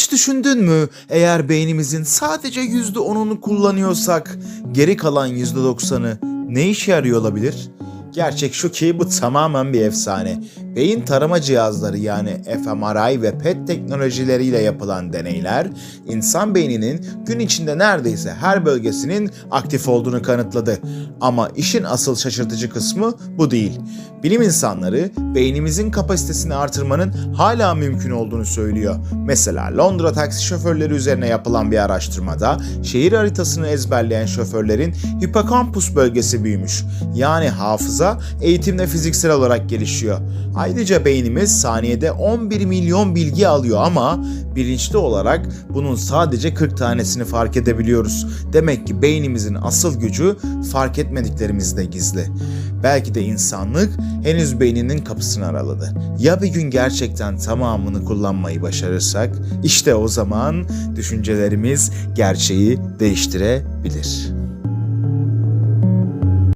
Hiç düşündün mü eğer beynimizin sadece %10'unu kullanıyorsak geri kalan %90'ı ne işe yarıyor olabilir? Gerçek şu ki bu tamamen bir efsane. Beyin tarama cihazları yani fMRI ve PET teknolojileriyle yapılan deneyler insan beyninin gün içinde neredeyse her bölgesinin aktif olduğunu kanıtladı. Ama işin asıl şaşırtıcı kısmı bu değil. Bilim insanları beynimizin kapasitesini artırmanın hala mümkün olduğunu söylüyor. Mesela Londra taksi şoförleri üzerine yapılan bir araştırmada şehir haritasını ezberleyen şoförlerin hipokampus bölgesi büyümüş. Yani hafıza eğitimle fiziksel olarak gelişiyor. Ayrıca beynimiz saniyede 11 milyon bilgi alıyor ama bilinçli olarak bunun sadece 40 tanesini fark edebiliyoruz. Demek ki beynimizin asıl gücü fark etmediklerimizde gizli. Belki de insanlık henüz beyninin kapısını araladı. Ya bir gün gerçekten tamamını kullanmayı başarırsak, işte o zaman düşüncelerimiz gerçeği değiştirebilir.